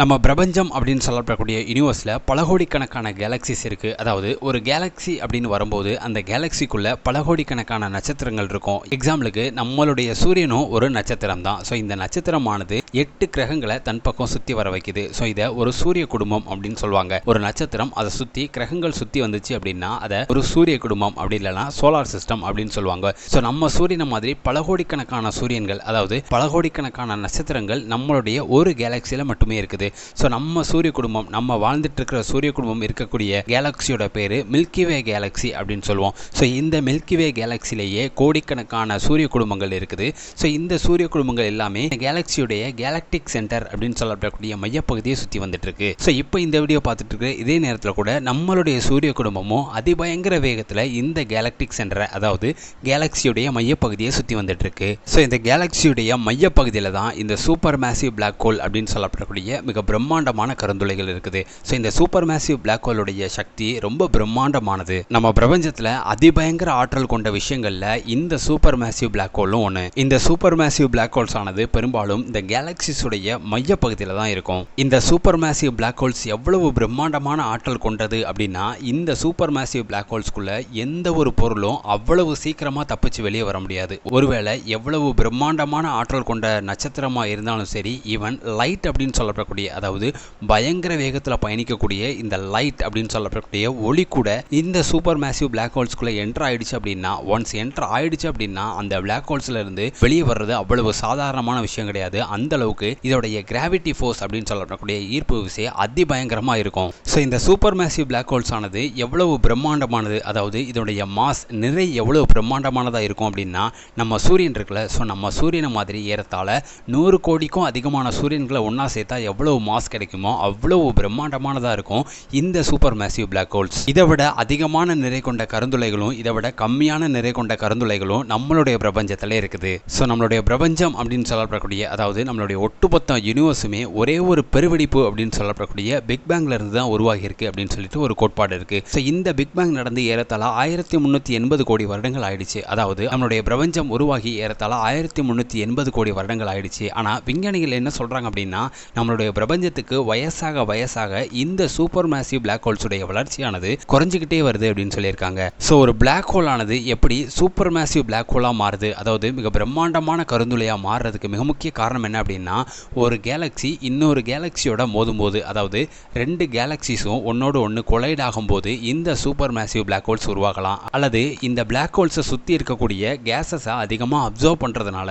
நம்ம பிரபஞ்சம் அப்படின்னு சொல்லப்படக்கூடிய யூனிவர்ஸில் பல கோடிக்கணக்கான கேலக்சிஸ் இருக்குது அதாவது ஒரு கேலக்ஸி அப்படின்னு வரும்போது அந்த கேலக்சிக்குள்ளே பல கோடிக்கணக்கான நட்சத்திரங்கள் இருக்கும். எக்ஸாம்பிளுக்கு நம்மளுடைய சூரியனும் ஒரு நட்சத்திரம் தான் ஸோ இந்த நட்சத்திரமானது எட்டு கிரகங்களை தன் பக்கம் சுற்றி வர வைக்குது. ஸோ இதை ஒரு சூரிய குடும்பம் அப்படின்னு சொல்லுவாங்க. ஒரு நட்சத்திரம் அதை சுற்றி கிரகங்கள் சுற்றி வந்துச்சு அப்படின்னா அதை ஒரு சூரிய குடும்பம் அப்படி இல்லைனா சோலார் சிஸ்டம் அப்படின்னு சொல்லுவாங்க. ஸோ நம்ம சூரியனை மாதிரி பல கோடிக்கணக்கான சூரியன்கள் அதாவது பல கோடிக்கணக்கான நட்சத்திரங்கள் நம்மளுடைய ஒரு கேலக்சியில் மட்டுமே இருக்குது. ஸோ நம்ம சூரிய குடும்பம் நம்ம வாழ்ந்துட்டு இருக்கிற சூரிய குடும்பம் இருக்கக்கூடிய கேலக்சியோட பேர் மில்கிவே கேலக்சி அப்படின்னு சொல்லுவோம். ஸோ இந்த மில்கிவே கேலக்சிலேயே கோடிக்கணக்கான சூரிய குடும்பங்கள் இருக்குது. ஸோ இந்த சூரிய குடும்பங்கள் எல்லாமே கேலக்சியுடைய கேலக்டிக் சென்டர் அப்படின்னு சொல்லப்படக்கூடிய மையப்பகுதியை சுற்றி வந்துட்டு இருக்கு ஸோ இப்போ இந்த வீடியோ பார்த்துட்டு இருக்கு இதே நேரத்தில் கூட நம்மளுடைய சூரிய குடும்பமும் அதிபயங்கர வேகத்தில் இந்த கேலக்டிக் சென்டரை அதாவது கேலக்சியுடைய மையப்பகுதியை சுற்றி வந்துட்டு இருக்கு ஸோ இந்த கேலக்சியுடைய மையப்பகுதியில் தான் இந்த சூப்பர் மேசிவ் பிளாக் ஹோல் அப்படின்னு சொல்லப்படக்கூடிய மிக பிரம்மாண்டமான கருந்துளைகள் இருக்குது. ஸோ இந்த சூப்பர் மேசிவ் பிளாக் ஹோலுடைய சக்தி ரொம்ப பிரம்மாண்டமானது. நம்ம பிரபஞ்சத்தில் அதிபயங்கர ஆற்றல் கொண்ட விஷயங்களில் இந்த சூப்பர் மேசிவ் பிளாக் ஹோலும் ஒன்று இந்த சூப்பர் மேசிவ் பிளாக் ஹோல்ஸ் ஆனது பெரும்பாலும் இந்த கேலக்சிஸுடைய மையப்பகுதியில் தான் இருக்கும். இந்த சூப்பர் மேசிவ் பிளாக் ஹோல்ஸ் எவ்வளவு பிரம்மாண்டமான ஆற்றல் கொண்டது அப்படின்னா இந்த சூப்பர் மேசிவ் பிளாக் ஹோல்ஸ்குள்ள எந்த ஒரு பொருளும் அவ்வளவு சீக்கிரமாக தப்பிச்சு வெளியே வர முடியாது. ஒருவேளை எவ்வளவு பிரம்மாண்டமான ஆற்றல் கொண்ட நட்சத்திரமாக இருந்தாலும் சரி ஈவன் லைட் அப்படின்னு சொல்லப்படக்கூடிய அதாவது பயங்கர வேகத்தில் பயணிக்கக்கூடிய இந்த லைட் அப்படின்னு சொல்லப்படக்கூடிய ஒளி கூட இந்த சூப்பர் மேசிவ் பிளாக் ஹோல்ஸ்குள்ளே என்டர் ஆயிடுச்சு அப்படின்னா ஒன்ஸ் என்டர் ஆயிடுச்சு அப்படின்னா அந்த பிளாக் ஹோல்ஸ்ல இருந்து வெளியே வர்றது அவ்வளவு சாதாரணமான விஷயம் கிடையாது. அந்த அளவுக்கு இதோடைய கிராவிட்டி ஃபோர்ஸ் அப்படின்னு சொல்லப்படக்கூடிய ஈர்ப்பு விசை அதிபயங்கரமாக இருக்கும். ஸோ இந்த சூப்பர் மேசிவ் பிளாக் ஹோல்ஸ் ஆனது எவ்வளவு பிரம்மாண்டமானது அதாவது இதோடைய மாஸ் நிறை எவ்வளவு பிரம்மாண்டமானதாக இருக்கும் அப்படின்னா நம்ம சூரியன் இருக்குல்ல ஸோ நம்ம சூரியனை மாதிரி ஏறத்தாழ நூறு கோடிக்கும் அதிகமான சூரியன்களை ஒன்றா சேர்த்தா எவ்வளவு மாஸ் கிடைக்குமோ அவ்வளவு பிரம்மாண்டமானதாக இருக்கும் இந்த சூப்பர் மேசிவ் பிளாக் ஹோல்ஸ் இதை விட அதிகமான நிறை கொண்ட கருந்துளைகளும் இதை விட கம்மியான நிறை கொண்ட கருந்துளைகளும் நம்மளுடைய பிரபஞ்சத்தில் இருக்குது. ஸோ நம்மளுடைய பிரபஞ்சம் அப்படின்னு சொல்லப்படக்கூடிய அதாவது நம்மளுடைய ஒட்டுமொத்த யூனிவர்ஸுமே ஒரே ஒரு பெருவெடிப்பு அப்படின்னு சொல்லப்படக்கூடிய பிக் பேங்க்ல இருந்து தான் உருவாகி இருக்கு அப்படின்னு சொல்லிட்டு ஒரு கோட்பாடு இருக்கு. ஸோ இந்த பிக் பேங் நடந்து ஏறத்தாழ ஆயிரத்தி முந்நூற்றி எண்பது கோடி வருடங்கள் ஆயிடுச்சு. அதாவது நம்மளுடைய பிரபஞ்சம் உருவாகி ஏறத்தாழ ஆயிரத்தி முந்நூற்றி எண்பது கோடி வருடங்கள் ஆயிடுச்சு. ஆனால் விஞ்ஞானிகள் என்ன சொல்றாங்க அப்படின்னா நம்மளுடைய பிரபஞ்சத்துக்கு வயசாக வயசாக இந்த சூப்பர் மேசிவ் பிளாக் ஹோல்ஸுடைய வளர்ச்சியானது குறைஞ்சிக்கிட்டே வருது அப்படின்னு சொல்லியிருக்காங்க. ஸோ ஒரு பிளாக் ஹோல் ஆனது எப்படி சூப்பர் மேசிவ் பிளாக் ஹோலாக மாறுது? அதாவது மிக பிரம்மாண்டமான கருந்துளையாக மாறுறதுக்கு மிக முக்கிய காரணம் என்ன அப்படின்னா ஒரு கேலக்ஸி இன்னொரு கேலக்ஸியோட மோதும்போது அதாவது ரெண்டு கேலக்சிஸும் ஒன்னோடு ஒன்று கொலைட் ஆகும்போது இந்த சூப்பர் மேசிவ் பிளாக் ஹோல்ஸ் உருவாகலாம். அல்லது இந்த பிளாக் ஹோல்ஸை சுற்றி இருக்கக்கூடிய கேஸஸை அதிகமாக அப்சர்வ் பண்ணுறதுனால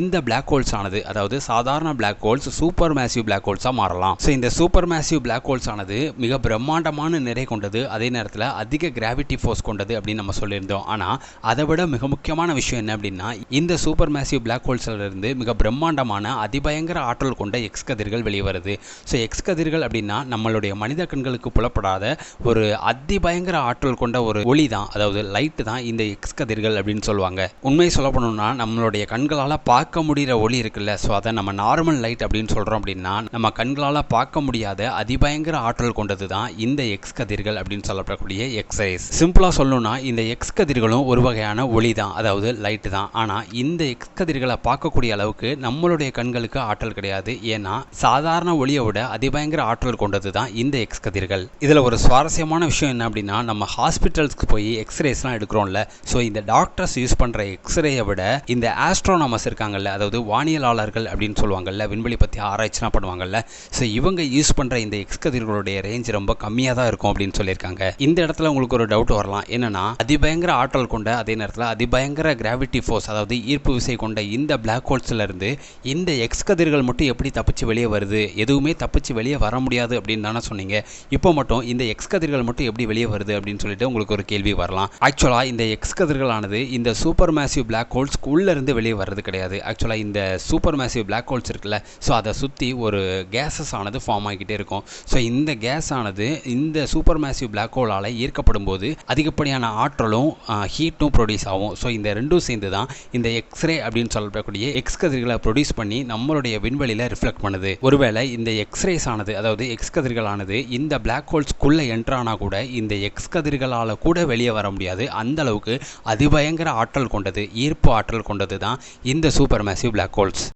இந்த பிளாக் ஹோல்ஸ் ஆனது அதாவது சாதாரண black holes super massive black ஹோல்ஸாக மாறலாம். ஸோ இந்த சூப்பர் மேசிவ் பிளாக் ஹோல்ஸ் ஆனது மிக பிரம்மாண்டமான நிறை கொண்டது அதே நேரத்தில் அதிக கிராவிட்டி ஃபோர்ஸ் கொண்டது அப்படின்னு நம்ம சொல்லியிருந்தோம். ஆனால் அதை விட மிக முக்கியமான விஷயம் என்ன அப்படின்னா இந்த சூப்பர் மேசிவ் பிளாக் ஹோல்ஸ்லேருந்து மிக பிரம்மாண்டமான அதிபயங்கர ஆற்றல் கொண்ட எக்ஸ் கதிர்கள் வெளியே வருது. ஸோ எக்ஸ் கதிர்கள் அப்படின்னா நம்மளுடைய மனித கண்களுக்கு புலப்படாத ஒரு அதிபயங்கர ஆற்றல் கொண்ட ஒரு ஒளி தான் அதாவது லைட்டு தான் இந்த எக்ஸ் கதிர்கள் அப்படின்னு சொல்லுவாங்க. உண்மையை சொல்ல போனோம்னா நம்மளுடைய கண்களால் பார்க்க முடிகிற ஒளி இருக்குல்ல ஸோ அதை நம்ம நார்மல் லைட் அப்படின்னு சொல்கிறோம் அப்படின்னா நம்ம கண்களால் பார்க்க முடியாத அதிபயங்கர ஆற்றல் கொண்டது தான் இந்த எக்ஸ் கதிர்கள் அப்படின்னு சொல்லப்படக்கூடிய எக்ஸ்ரேஸ் சிம்பிளாக சொல்லணும்னா இந்த எக்ஸ் கதிர்களும் ஒரு வகையான ஒளி தான் அதாவது லைட்டு தான். ஆனால் இந்த எக்ஸ் கதிர்களை பார்க்கக்கூடிய அளவுக்கு நம்மளுடைய கண்களுக்கு ஆற்றல் கிடையாது. ஏன்னா சாதாரண ஒளியை விட அதிபயங்கர ஆற்றல் கொண்டது தான் இந்த எக்ஸ் கதிர்கள். இதில் ஒரு சுவாரஸ்யமான விஷயம் என்ன அப்படின்னா நம்ம ஹாஸ்பிட்டல்ஸ்க்கு போய் எக்ஸ்ரேஸ்லாம் எடுக்கிறோம்ல. ஸோ இந்த டாக்டர்ஸ் யூஸ் பண்ணுற எக்ஸ்ரேயை விட இந்த ஆஸ்ட்ரோனாமஸ் இருக்காங்கல்ல அதாவது வானியலாளர்கள் அப்படின்னு சொல்லுவாங்கல்ல விண்வெளி பற்றி ஆராய்ச்சிலாம் பண்ணுவாங்கல்ல ஸோ இவங்க யூஸ் பண்ணுற இந்த எக்ஸ் கதிர்களுடைய ரேஞ்ச் ரொம்ப கம்மியாக தான் இருக்கும் அப்படின்னு சொல்லியிருக்காங்க. இந்த இடத்துல உங்களுக்கு ஒரு டவுட் வரலாம். என்னன்னா அதிபயங்கர ஆற்றல் கொண்ட அதே நேரத்தில் அதிபயங்கர கிராவிட்டி ஃபோர்ஸ் அதாவது ஈர்ப்பு விசை கொண்ட இந்த பிளாக் ஹோல்ஸ்லேருந்து இந்த எக்ஸ் கதிர்கள் மட்டும் எப்படி தப்பிச்சு வெளியே வருது? எதுவுமே தப்பிச்சு வெளியே வர முடியாது அப்படின்னு தானே சொன்னீங்க. இப்போ மட்டும் இந்த எக்ஸ் கதிர்கள் மட்டும் எப்படி வெளியே வருது அப்படின்னு சொல்லிட்டு உங்களுக்கு ஒரு கேள்வி வரலாம். ஆக்சுவலாக இந்த எக்ஸ் கதிர்களானது இந்த சூப்பர் மேசிவ் பிளாக் ஹோல்ஸ் உள்ள வெளியே வர்றது கிடையாது. ஆக்சுவலாக இந்த சூப்பர் மேசிவ் பிளாக் ஹோல்ஸ் இருக்குல்ல ஸோ அதை சுற்றி ஒரு கேஸஸ் ஆனது ஃபார்ம் ஆகிக்கிட்டே இருக்கும். ஸோ இந்த கேஸ் ஆனது இந்த சூப்பர் மேசிவ் பிளாக் ஹோலால் ஈர்க்கப்படும் போது அதிகப்படியான ஆற்றலும் ஹீட்டும் ப்ரொடியூஸ் ஆகும். ஸோ இந்த ரெண்டும் சேர்ந்து தான் இந்த எக்ஸ்ரே அப்படின்னு சொல்லக்கூடிய எக்ஸ் கதிர்களை ப்ரொடியூஸ் பண்ணி நம்மளுடைய விண்வெளியில் ரிஃப்ளெக்ட் பண்ணுது. ஒருவேளை இந்த எக்ஸ்ரேஸ் ஆனது அதாவது எக்ஸ் கதிர்களானது இந்த பிளாக் ஹோல்ஸ்க்குள்ளே என்ட்ரானா கூட இந்த எக்ஸ் கதிர்களால் கூட வெளியே வர முடியாது. அந்த அளவுக்கு அதிபயங்கர ஆற்றல் கொண்டது ஈர்ப்பு ஆற்றல் கொண்டது தான் இந்த சூப்பர் மேசிவ் பிளாக் ஹோல்ஸ்